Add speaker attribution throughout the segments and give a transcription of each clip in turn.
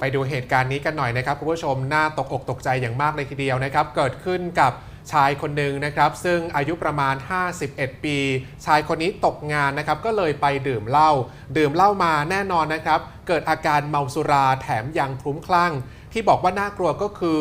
Speaker 1: ไปดูเหตุการณ์นี้กันหน่อยนะครับคุณผู้ชมน่าตกอกตกใจอย่างมากเลยทีเดียวนะครับ เกิดขึ้นกับชายคนหนึ่งนะครับ ซึ่งอายุประมาณ 51 ปี ชายคนนี้ตกงานนะครับ ก็เลยไปดื่มเหล้าดื่มเหล้ามาแน่นอนนะครับ เกิดอาการเมาสุราแถมยังคลุ้มคลั่ง ที่บอกว่าน่ากลัวก็คือ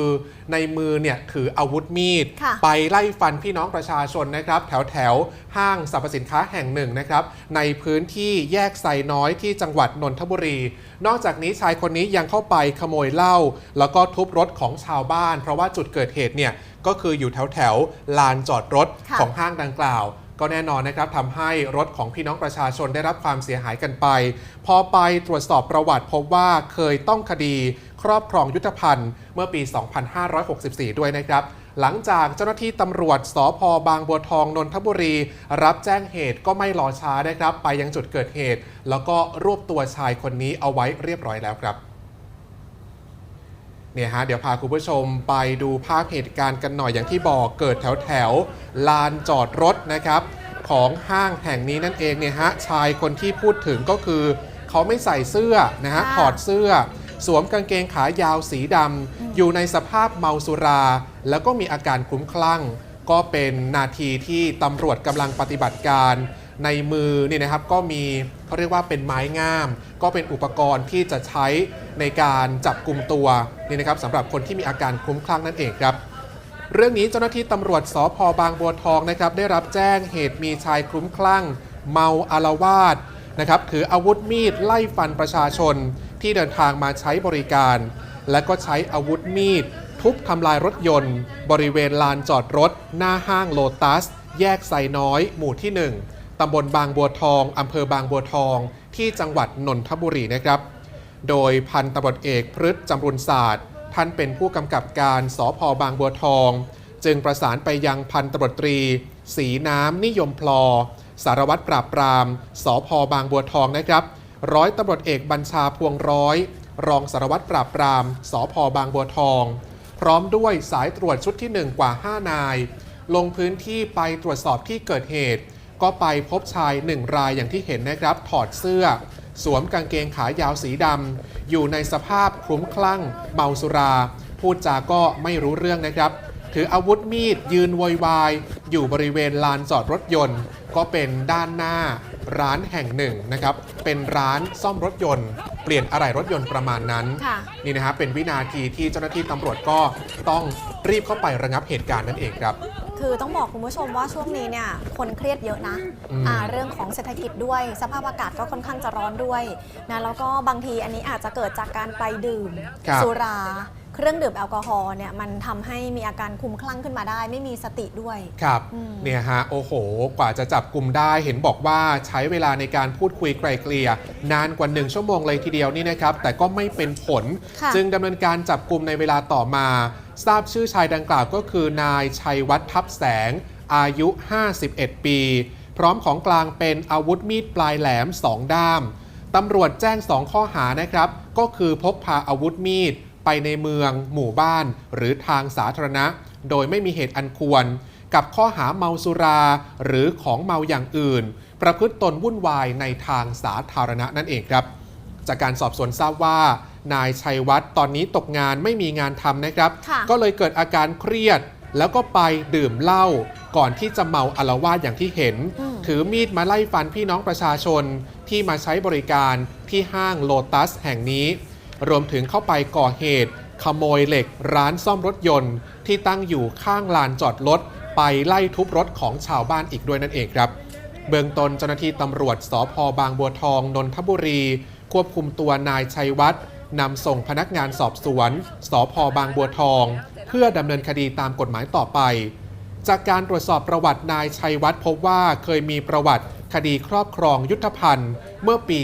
Speaker 1: ในมือเนี่ยถืออาวุธมีด
Speaker 2: ค่ะ
Speaker 1: ไปไล่ฟันพี่น้องประชาชนนะครับแถวแถวห้างสรรพสินค้าแห่งหนึ่งนะครับในพื้นที่แยกไซน้อยที่จังหวัดนนทบุรี นอกจากนี้ชายคนนี้ยังเข้าไปขโมยเหล้าแล้วก็ทุบรถของชาวบ้าน เพราะว่าจุดเกิดเหตุเนี่ยก็คืออยู่แถวแถวลานจอดรถ
Speaker 2: ค่ะ
Speaker 1: ของห้างดังกล่าว ก็แน่นอนนะครับทำให้รถของพี่น้องประชาชนได้รับความเสียหายกันไป พอไปตรวจสอบประวัติพบว่าเคยต้องคดีครอบครองยุทธภัณฑ์เมื่อปี 2564 ด้วยนะครับ หลังจากเจ้าหน้าที่ตำรวจสพบางบัวทองนนทบุรี รับแจ้งเหตุก็ไม่รอช้านะครับ ไปยังจุดเกิดเหตุ แล้วก็รวบตัวชายคนนี้เอาไว้เรียบร้อยแล้วครับ เนี่ยฮะเดี๋ยวพาคุณผู้ชมไปดูภาพเหตุการณ์กันหน่อยอย่างที่บอกเกิดแถวแถวๆลานจอดรถนะครับของห้างแห่งนี้นั่นเองเนี่ยฮะชายคนที่พูดถึงก็คือ เขาไม่ใส่เสื้อนะฮะ
Speaker 2: ค่ะ
Speaker 1: ถอดเสื้อ สวมกางเกงขายาวสีดำอยู่ในสภาพเมาสุรา แล้วก็มีอาการคลุ้มคลั่ง ก็เป็นนาทีที่ตำรวจกำลังปฏิบัติการ ในมือเนี่ยนะครับก็มีเขาเรียกว่าเป็นไม้งาม ก็เป็นอุปกรณ์ที่จะใช้ในการจับกลุ่มตัวนี่นะครับสำหรับคนที่มีอาการคลุ้มคลั่งนั่นเองครับ เรื่องนี้เจ้าหน้าที่ตำรวจสพบางบัวทองนะครับได้รับแจ้งเหตุมีชายคลุ้มคลั่ง เมาอารวาสนะครับถืออาวุธมีดไล่ฟันประชาชนที่เดินทางมาใช้บริการ และก็ใช้อาวุธมีด ทุบทำลายรถยนต์ บริเวณลานจอดรถ หน้าห้างโลตัส แยกไซน้อย หมู่ที่ 1 ตำบลบางบัวทองอำเภอบางบัวทอง ที่จังหวัดนนทบุรีนะครับ โดยพันตำรวจเอกพฤษจำรุนศาสตร์ ท่านเป็นผู้กำกับการสพบางบัวทอง จึงประสานไปยังพันตำรวจตรี สีน้ำนิยมพลอ สารวัตรปราบปรามสพบางบัวทองนะครับ ร้อยตำรวจเอกบัญชาพวงร้อย รองสารวัตรปราบปรามสพบางบัวทอง พร้อมด้วยสายตรวจชุดที่ 1 กว่า 5 นาย ลงพื้นที่ไปตรวจสอบที่เกิดเหตุ ก็ไปพบชายหนึ่งรายอย่างที่เห็นนะครับ ถอดเสื้อ สวมกางเกงขายาวสีดำอยู่ในสภาพคลุ้มคลั่ง เมาสุรา พูดจาก็ไม่รู้เรื่องนะครับ ถืออาวุธมีดยืนโวยวาย อยู่บริเวณลานจอดรถยนต์ ก็เป็นด้านหน้าร้านแห่งหนึ่งนะครับ เป็นร้านซ่อมรถยนต์ เปลี่ยนอะไหล่รถยนต์ประมาณนั้น
Speaker 2: ค่ะ
Speaker 1: นี่นะครับเป็นวินาทีที่เจ้าหน้าที่ตำรวจก็ต้องรีบเข้าไประงับเหตุการณ์นั่นเองครับ
Speaker 2: คือต้องบอกคุณผู้ชมว่าช่วงนี้เนี่ยคนเครียดเยอะนะ
Speaker 1: อืม
Speaker 2: อ่าเรื่องของเศรษฐกิจด้วย สภาพอากาศก็ค่อนข้างจะร้อนด้วยนะแล้วก็บางทีอันนี้อาจจะเกิดจากการไปดื่ม
Speaker 1: ครับ
Speaker 2: สุรา เครื่องดื่มแอลกอฮอล์เนี่ยมันทำให้มีอาการคลุ้มคลั่งขึ้นมาได้ ไม่มีสติด้วย
Speaker 1: ครับ
Speaker 2: อืม
Speaker 1: เนี่ยฮะโอ้โห กว่าจะจับกลุ่มได้เห็นบอกว่าใช้เวลาในการพูดคุยไกลเกลี่ยนานกว่า 1 ชั่วโมงเลยทีเดียวนี่นะครับ แต่ก็ไม่เป็นผล
Speaker 2: ค่ะ
Speaker 1: จึงดำเนินการจับกลุ่มในเวลาต่อมา ทราบชื่อชายดังกล่าวก็คือนายชัยวัฒน์ทับแสง อายุ 51 ปี พร้อมของกลางเป็นอาวุธมีดปลายแหลม 2 ด้าม ตำรวจแจ้ง 2 ข้อหานะครับ ก็คือพกพาอาวุธมีด ไปในเมือง หมู่บ้าน หรือทางสาธารณะ โดยไม่มีเหตุอันควร กับข้อหาเมาสุรา หรือของเมาอย่างอื่น ประพฤติตนวุ่นวายในทางสาธารณะนั่นเองครับ จากการสอบสวนทราบว่า นายชัยวัฒน์ตอนนี้ตกงานไม่มีงานทำนะครับ
Speaker 2: ค่ะ
Speaker 1: ก็เลยเกิดอาการเครียด แล้วก็ไปดื่มเหล้าก่อนที่จะเมาอารวาสอย่างที่เห็น
Speaker 2: อืม
Speaker 1: ถือมีดมาไล่ฟันพี่น้องประชาชนที่มาใช้บริการที่ห้างโลตัสแห่งนี้ รวมถึงเข้าไปก่อเหตุ ขโมยเหล็กร้านซ่อมรถยนต์ ที่ตั้งอยู่ข้างลานจอดรถไปไล่ทุบรถของชาวบ้านอีกด้วยนั่นเองครับ เบื้องต้นเจ้าหน้าที่ตำรวจสพบางบัวทองนนทบุรี ควบคุมตัวนายชัยวัฒน์ นำส่งพนักงานสอบสวนสพบางบัวทอง เพื่อดำเนินคดีตามกฎหมายต่อไป จากการตรวจสอบประวัตินายชัยวัฒน์พบว่าเคยมีประวัติคดีครอบครองยุทธภัณฑ์ เมื่อปี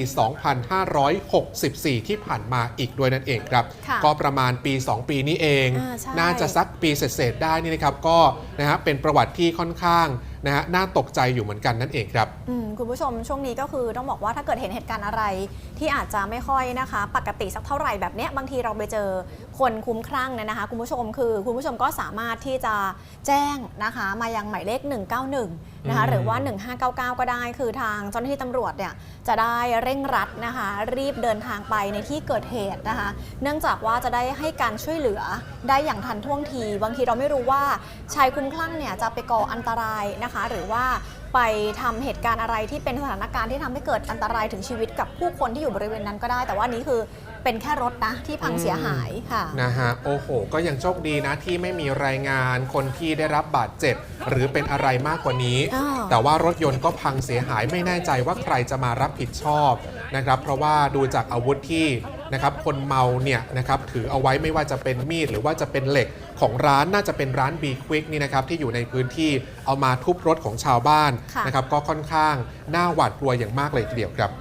Speaker 1: 2564 ที่ผ่านมาอีกด้วยนั่นเองครับ
Speaker 2: ค่ะ
Speaker 1: ก็ประมาณปี 2 ปีนี้เอง
Speaker 2: อ่าใช่
Speaker 1: น่าจะสักปีเศษๆได้นี่นะครับ ก็นะฮะเป็นประวัติที่ค่อนข้าง นะฮะน่าตกใจอยู่เหมือนกันนั่นเองครับ
Speaker 2: อืมคุณผู้ชมช่วงนี้ก็คือต้องบอกว่าถ้าเกิดเห็นเหตุการณ์อะไรที่อาจจะไม่ค่อยนะคะ ปกติสักเท่าไหร่แบบเนี้ยบางทีเราไปเจอคนคุ้มคลั่งเนี่ยนะคะ คุณผู้ชมคือคุณผู้ชมก็สามารถที่จะแจ้งนะคะมายังหมายเลข 191นะคะ
Speaker 1: อืม
Speaker 2: หรือว่า 1599 ก็ได้ คือทางเจ้าหน้าที่ตำรวจเนี่ยจะได้เร่งรัดนะคะ รีบเดินทางไปในที่เกิดเหตุนะคะ เนื่องจากว่าจะได้ให้การช่วยเหลือได้อย่างทันท่วงที บางทีเราไม่รู้ว่าชายคุ้มคลั่งเนี่ยจะไปก่ออันตรายนะคะหรือว่าไปทำเหตุการณ์อะไรที่เป็นสถานการณ์ที่ทำให้เกิดอันตรายถึงชีวิตกับผู้คนที่อยู่บริเวณนั้นก็ได้ แต่ว่าอันนี้คือเป็นแค่รถนะที่พังเสียหายค่ะ
Speaker 1: นะฮะโอ้โห ก็ยังโชคดีนะที่ไม่มีรายงานคนที่ได้รับบาดเจ็บ หรือเป็นอะไรมากกว่านี้
Speaker 2: อ้าว
Speaker 1: แต่ว่ารถยนต์ก็พังเสียหายไม่แน่ใจว่าใครจะมารับผิดชอบนะครับ เพราะว่าดูจากอาวุธที่ นะครับคนเมาเนี่ยนะครับถือเอาไว้ไม่ว่าจะเป็นมีดหรือว่าจะเป็นเหล็กของร้านน่าจะเป็นร้าน B Quick นี่นะครับที่อยู่ในพื้นที่เอามาทุบรถของชาวบ้าน
Speaker 2: ค่ะ
Speaker 1: นะครับก็ค่อนข้างน่าหวาดกลัวอย่างมากเลยทีเดียวครับ